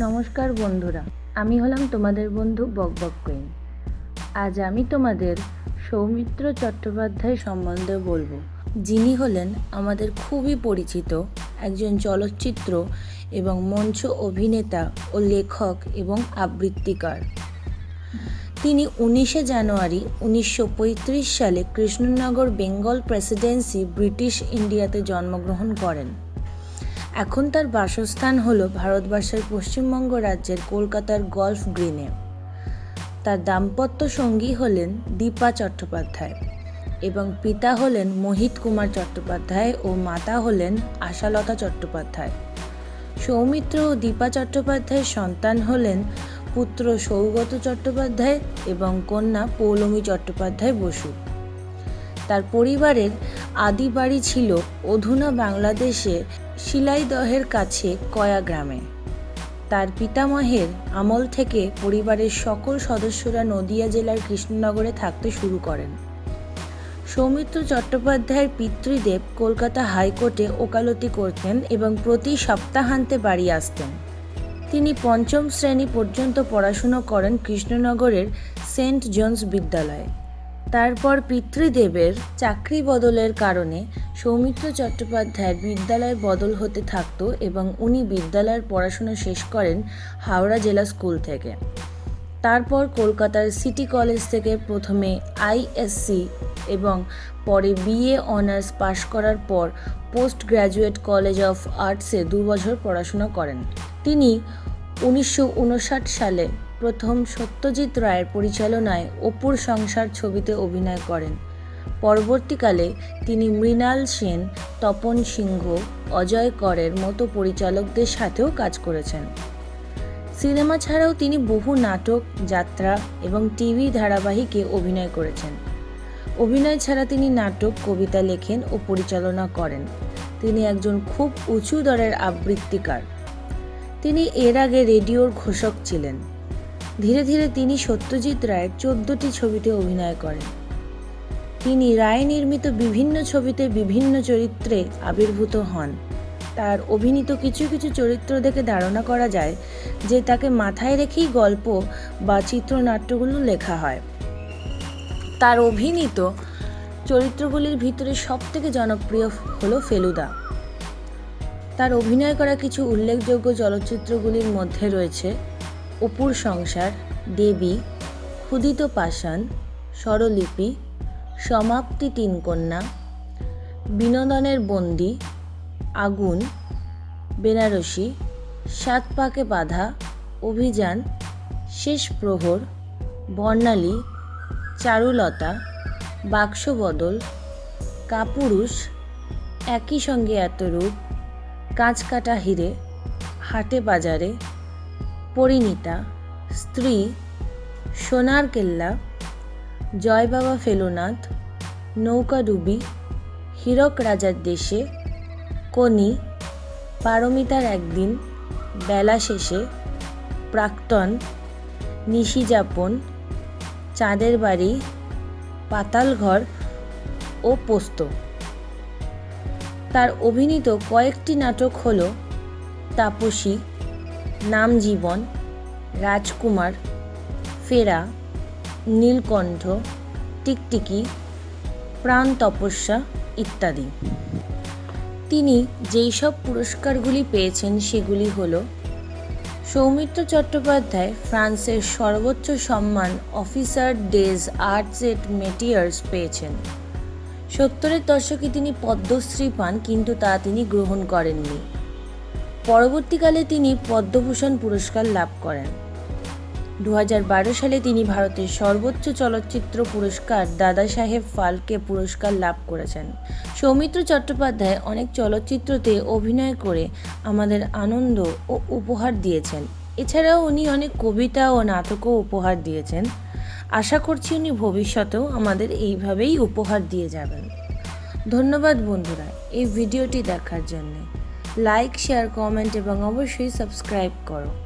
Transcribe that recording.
নমস্কার বন্ধুরা, আমি হলাম তোমাদের বন্ধু বকবক কুইন। আজ আমি তোমাদের সৌমিত্র চট্টোপাধ্যায় সম্বন্ধে বলব। যিনি হলেন আমাদের খুবই পরিচিত একজন চলচ্চিত্র এবং মঞ্চ অভিনেতা ও লেখক এবং আবৃত্তিকার। তিনি উনিশে জানুয়ারি উনিশশো পঁয়ত্রিশ সালে কৃষ্ণনগর বেঙ্গল প্রেসিডেন্সি ব্রিটিশ ইন্ডিয়াতে জন্মগ্রহণ করেন। এখন তার বাসস্থান হল ভারতবর্ষের পশ্চিমবঙ্গ রাজ্যের কলকাতার গল্ফ গ্রিনে। তার দাম্পত্য সঙ্গী হলেন দীপা চট্টোপাধ্যায় এবং পিতা হলেন মোহিত কুমার চট্টোপাধ্যায় ও মাতা হলেন আশালতা চট্টোপাধ্যায়। সৌমিত্র ও দীপা চট্টোপাধ্যায়ের সন্তান হলেন পুত্র সৌগত চট্টোপাধ্যায় এবং কন্যা পৌলমী চট্টোপাধ্যায় বসু। তার পরিবারের আদি বাড়ি ছিল অধুনা বাংলাদেশে শিলাইদহের কাছে কয়া গ্রামে। তার পিতামহের আমল থেকে পরিবারের সকল সদস্যরা নদিয়া জেলার কৃষ্ণনগরে থাকতে শুরু করেন। সৌমিত্র চট্টোপাধ্যায়ের পিতৃদেব কলকাতা হাইকোর্টে ওকালতি করতেন এবং প্রতি সপ্তাহান্তে বাড়ি আসতেন। তিনি পঞ্চম শ্রেণি পর্যন্ত পড়াশুনো করেন কৃষ্ণনগরের সেন্ট জনস বিদ্যালয়ে। তারপর পিতৃদেবের চাকরি বদলের কারণে সৌমিত্র চট্টোপাধ্যায়ের বিদ্যালয় বদল হতে থাকত এবং উনি বিদ্যালয়ের পড়াশোনা শেষ করেন হাওড়া জেলা স্কুল থেকে। তারপর কলকাতার সিটি কলেজ থেকে প্রথমে আইএসসি এবং পরে বিএ অনার্স পাশ করার পর পোস্ট গ্র্যাজুয়েট কলেজ অফ আর্টসে দু বছর পড়াশোনা করেন। তিনি উনিশশো উনষাট সালে প্রথম সত্যজিৎ রায়ের পরিচালনায় অপুর সংসার ছবিতে অভিনয় করেন। পরবর্তীকালে তিনি মৃণাল সেন, তপন সিংহ, অজয় করের মতো পরিচালকদের সাথেও কাজ করেছেন। সিনেমা ছাড়াও তিনি বহু নাটক, যাত্রা এবং টিভি ধারাবাহিকে অভিনয় করেছেন। অভিনয় ছাড়া তিনি নাটক, কবিতা লেখেন ও পরিচালনা করেন। তিনি একজন খুব উঁচু দরের আবৃত্তিকার। তিনি এর আগে রেডিওর ঘোষক ছিলেন। ধীরে ধীরে তিনি সত্যজিৎ রায়ের চোদ্দটি ছবিতে অভিনয় করেন। তিনি রায় নির্মিত বিভিন্ন ছবিতে বিভিন্ন চরিত্রে আবির্ভূত হন। তার অভিনীত কিছু কিছু চরিত্র দেখে ধারণা করা যায় যে তাকে মাথায় রেখেই গল্প বা চিত্রনাট্যগুলো লেখা হয়। তার অভিনীত চরিত্রগুলির ভিতরে সবথেকে জনপ্রিয় হলো ফেলুদা। তার অভিনয় করা কিছু উল্লেখযোগ্য চলচ্চিত্রগুলির মধ্যে রয়েছে অপুর সংসার, দেবী, ক্ষুদিত পাষাণ, স্বরলিপি, সমাপ্তি তিন কন্যা, বিনোদনের বন্দি, আগুন, বেনারসি, সাত পাকে বাধা, অভিযান, শেষ প্রহর, বর্ণালী, চারুলতা বাক্সবদল কাপুরুষ, একই সঙ্গে এত রূপ কাঁচ কাটা হিরে, হাটে বাজারে পরিণীতা, স্ত্রী সোনার কেল্লা জয় বাবা ফেলুনাথ নৌকাডুবি হীরক রাজার দেশে কনি পারমিতার একদিন, বেলা শেষে, প্রাক্তন নিশিযাপন চাঁদের বাড়ি, পাতালঘর ও পোস্ত। তার অভিনীত কয়েকটি নাটক হল তাপসী নাম জীবন, রাজকুমার, ফেরা, নীলকণ্ঠ, টিকটিকি, প্রাণ তপস্যা ইত্যাদি। তিনি যেই সব পুরস্কারগুলি পেয়েছেন সেগুলি হল সৌমিত্র চট্টোপাধ্যায়, ফ্রান্সের সর্বোচ্চ সম্মান officer des arts et metiers পেয়েছেন। সত্তরের দশকে তিনি পদ্মশ্রী পান, কিন্তু তা তিনি গ্রহণ করেননি। পরবর্তীকালে তিনি পদ্মভূষণ পুরস্কার লাভ করেন। দু হাজার বারো সালে তিনি ভারতের সর্বোচ্চ চলচ্চিত্র পুরস্কার দাদা সাহেব ফালকে পুরস্কার লাভ করেছেন। সৌমিত্র চট্টোপাধ্যায় অনেক চলচ্চিত্রতে অভিনয় করে আমাদের আনন্দ ও উপহার দিয়েছেন। এছাড়াও উনি অনেক কবিতা ও নাটকও উপহার দিয়েছেন। আশা করছি উনি ভবিষ্যতেও আমাদের এইভাবেই উপহার দিয়ে যাবেন। ধন্যবাদ বন্ধুরা, এই ভিডিওটি দেখার জন্যে। লাইক শেয়ার কমেন্ট এবং অবশ্যই সাবস্ক্রাইব করো।